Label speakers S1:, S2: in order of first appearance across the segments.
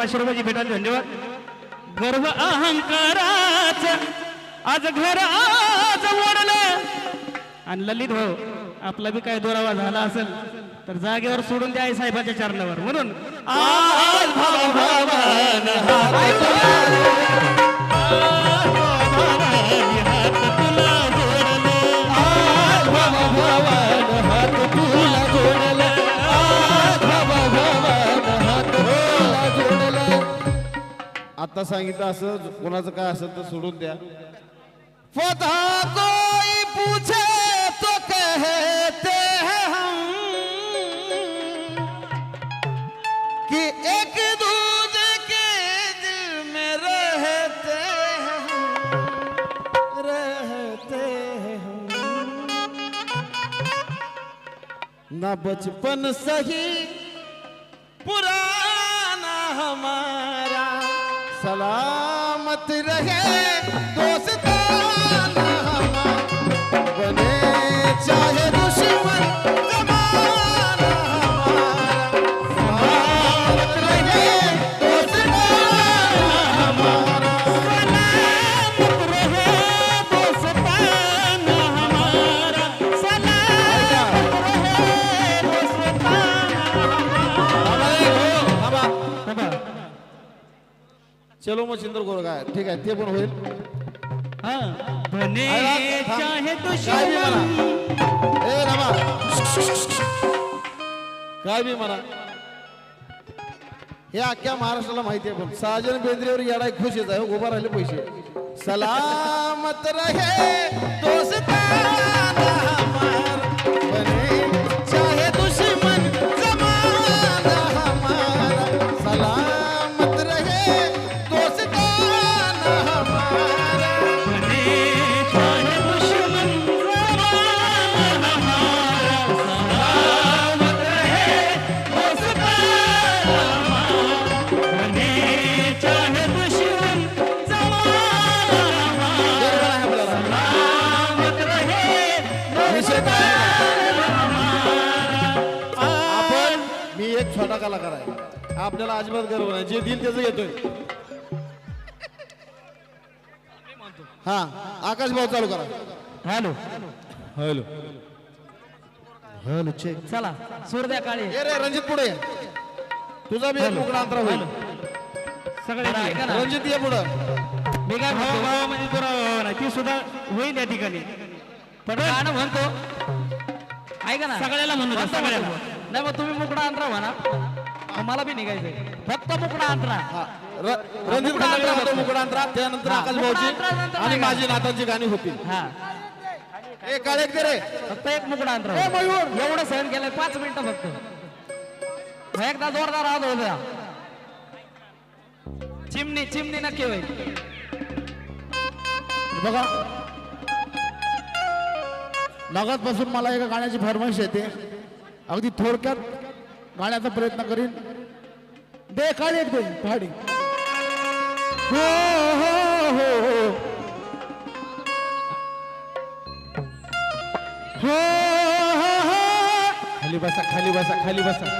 S1: पाचशे रुपयाची भेटायला धन्यवाद. गर्व अहंकाराच आज घर आज मोडलं आणि ललित भाऊ आपला बी काय दुरावा झाला असेल तर जागेवर सोडून द्या साहेबाच्या चरणावर. म्हणून आज भावा
S2: आता सांगितलं असं कोणाचं काय असेल तर सोडून द्या.
S1: फता कोई पूछे तो कहते हैं हम कि एक दूजे के दिल में रहते हैं रहते हैं
S2: ना बचपन
S1: सही पुराना हमारा
S2: सलामत
S1: रहे दोस्ताना
S2: बने
S1: चाहे
S2: चलो मग चिंदर गोर काय? ठीक आहे ते पण होईल. अरे.
S1: चाहे
S2: काय बी म्हणा. ए रमा. काय बी म्हणा. हे अख्ख्या महाराष्ट्राला माहिती आहे पण साजन बेंद्रेवर येडाय खुश आहे. हो, उभा राहिले पैसे. सलामत रहे
S1: दोस्ताना
S2: आपण मी एक छोटा कलाकार आहे. आपल्याला अजिबात गर्व नाही. जे दिल त्याचं येतोय हा आकाश भाऊ चालू करा.
S1: हॅलो.
S2: हॅलो. Hello check.
S1: चला सूर्या काळे.
S2: ये रे रणजित पुढे ये. तुझा बी एक मुकडा अंतरा होईल.
S1: सगळे
S2: रणजित ये पुढं.
S1: मी काय म्हणतो? भावा म्हणजे दुरावा नाही ती सुद्धा होईल या ठिकाणी. गाणं म्हणतो. ऐका ना. सगळ्याला म्हणतो. सगळ्याला. नाही मग तुम्ही मुकडा अंतरा म्हणा. मग मला बी निघायचंय. फक्त मुकडा अंतरा.
S2: हा. र- रणजित
S1: मुकडा
S2: खंडागळे
S1: अंतरा
S2: म्हणतो
S1: होतो.
S2: त्यानंतर
S1: हा,
S2: आकाश
S1: मुकडा
S2: भाऊची
S1: नंतर
S2: आणि
S1: नाही.
S2: माझी नातांची गाणी होतील.
S1: हा.
S2: ए काळे दे रे.
S1: फक्त एक मुकडा अंतरा.
S2: ए, मयूर!
S1: एवढं सहन केलंय पाच मिनिटं फक्त. मग एकदा जोरदार आवाज होऊ द्या. चिमणी चिमणी नक्की होईल.
S3: बघा. पासून मला एका गाण्याची फरमाईश येते. अगदी थोडक्यात गाण्याचा प्रयत्न करीन. दे काढ एक दे पहाडी हो हो हो हो. हो हो हो.
S2: खाली बसा खाली बसा खाली बसा.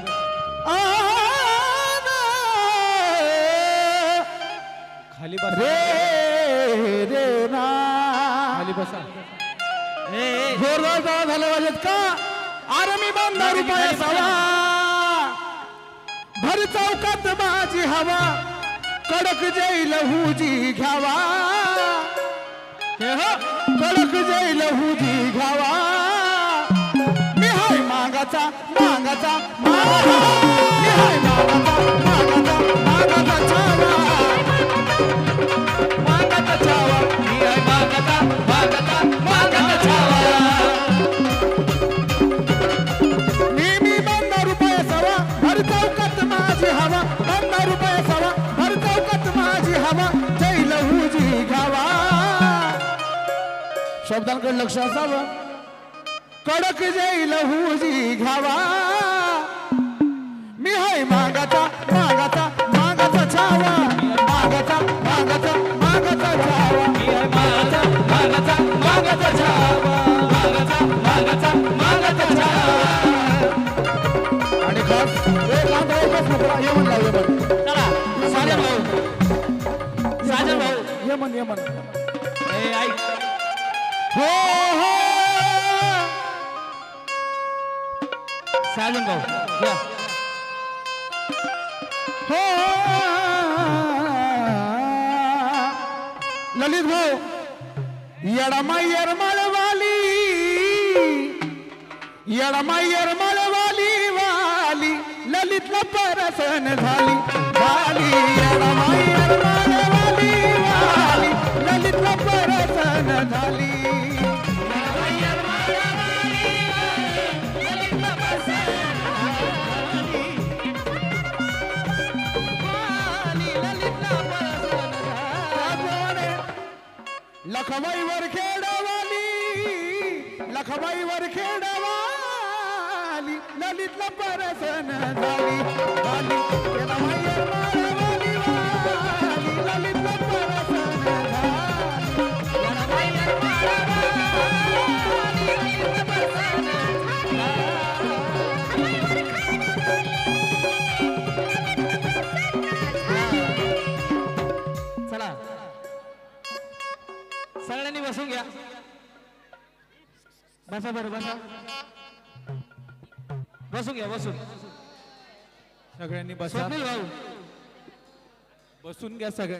S2: खाली बसा.
S3: रे रे ना.
S2: खाली बसा.
S3: जोरदार टाळ्या झाल्या पाहिजेत का? अरे मी बांधा रुपया सावा भर चौकात माझी हवा. कडक जैल हुजी घ्यावा. हे कडक जैल हुजी घ्यावा. मी हाय मागाचा मागाचा मागा मी हाय मागाचा मागाचा. शब्दांकडे लक्ष असावं. कडक जाईल हुजी घ्यावा. मी हाय मागाचा मागाचा मागाचा छावा. मागाचा मागाचा मागाचा छावा. मी हाय मागाचा मागाचा मागाचा छावा. मागाचा मागाचा मागाचा छावा. आणि खास एक लांब एकच मुद्रा ये म्हणला ये म्हण.
S1: चला साजन भाऊ. साजन भाऊ.
S3: ये म्हण
S1: ये म्हण.
S3: हो हो.
S1: साजन भाऊ या.
S3: हो, हो. ललित भाऊ यडमा येरमाळवाली यडमा येरमाळवाली वाली ललितला परसन झाली. लखबाई वर खेडवाली लखबाई वर खेडवाली ललितला परसन झाली.
S1: सगळ्यांनी बसून घ्या. बसा बरं बसा. बसून घ्या बसून.
S3: सगळ्यांनी बसा.
S1: स्वप्नील भाऊ.
S3: बसून घ्या सगळ्या.